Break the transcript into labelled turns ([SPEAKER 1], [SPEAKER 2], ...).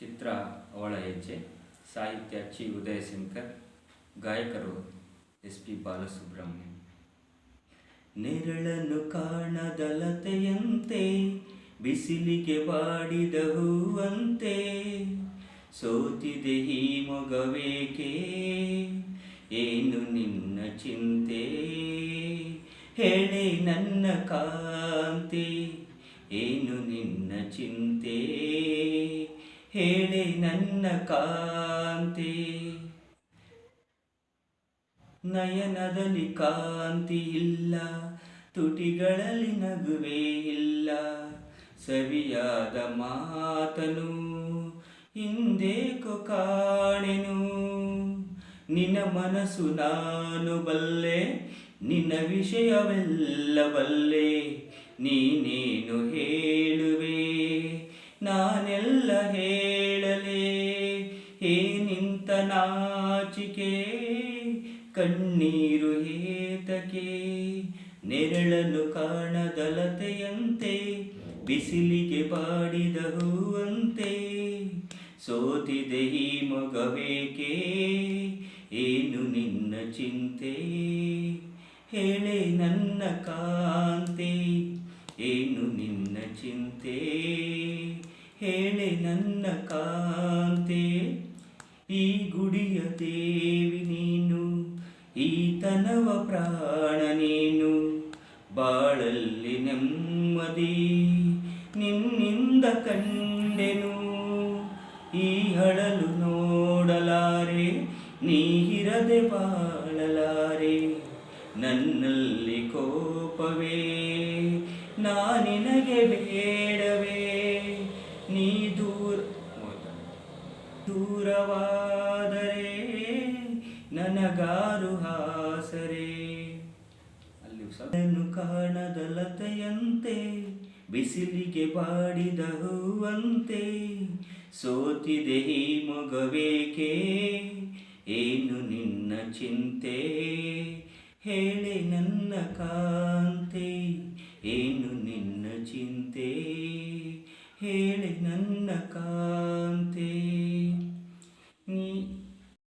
[SPEAKER 1] ಚಿತ್ರ ಅವಳ ಹೆಜ್ಜೆ. ಸಾಹಿತ್ಯ ಚಿ ಉದಯಶಂಕರ್, ಗಾಯಕರು ಎಸ್ ಪಿ ಬಾಲಸುಬ್ರಹ್ಮಣ್ಯಂ. ನೆರಳನ್ನು ಕಾಣದಲತೆಯಂತೆ ಬಿಸಿಲಿಗೆ ಬಾಡಿದ ಹೂವಂತೆ, ಸೋತಿದೆ ಈ ಮೊಗವೇಕೆ? ಏನು ನಿನ್ನ ಚಿಂತೆ? ಹೇಳಿ ನನ್ನ ಕಾಂತಿ, ಏನು ನಿನ್ನ ಚಿಂತೆ? ಹೇಳೆ ನನ್ನ ಕಾಂತಿ. ನಯನದಲ್ಲಿ ಕಾಂತಿ ಇಲ್ಲ, ತುಟಿಗಳಲ್ಲಿ ನಗುವೇ ಇಲ್ಲ. ಸವಿಯಾದ ಮಾತನು, ಹಿಂದೇಕೋ ಕಾಣೆನು. ನಿನ್ನ ಮನಸ್ಸು ನಾನು ಬಲ್ಲೆ, ನಿನ್ನ ವಿಷಯವೆಲ್ಲ ಬಲ್ಲೆ, ನೀನೇನು ಹೇಳುವೆ? ಏನಿಂತ ನಾಚಿಕೆ ಕಣ್ಣೀರು ಹೇತಕೆ, ನೆರಳನ್ನು ಕಾಣದಲತೆಯಂತೆ, ಬಿಸಿಲಿಗೆ ಬಾಡಿದ ಹೂವಂತೆ ಸೋತಿದೆ ಈ ಮಗಬೇಕೆ ಏನು ನಿನ್ನ ಚಿಂತೆ, ಹೇಳೆ ನನ್ನ ಕಾಂತೆ, ಏನು ನಿನ್ನ ಚಿಂತೆ, ಹೇಳೆ ನನ್ನ ಕಾಂತೆ. ಈತನವ ಪ್ರಾಣ ನೀನು. ಬಾಳಲ್ಲಿ ನೆಮ್ಮದಿ ನಿನ್ನಿಂದ ಕಂಡೆನು. ಈ ಹಳಲು ನೋಡಲಾರೆ ನೀರದೆ ಬಾಳಲಾರೆ. ನನ್ನಲ್ಲಿ ಕೋಪವೇ ನಾನಿನಗೆ ಬೇಡವೇ. ನೀ ದೂರ ದೂರವಾದರೆ ನನಗಾರು ಹಾಸರೆ. ಅಲ್ಲಿ ಕಾಣದ ಲತೆಯಂತೆ, ಬಿಸಿಲಿಗೆ ಬಾಡಿದ ಹೂವಂತೆ. ಸೋತಿದೆ ಈ ಮಗವೇಕೆ? ಏನು ನಿನ್ನ ಚಿಂತೆ? ಹೇಳಿ ನನ್ನ ಕಾಂತೆ. ಏನು ನಿನ್ನ ಚಿಂತೆ? ಹೇಳಿ ನನ್ನ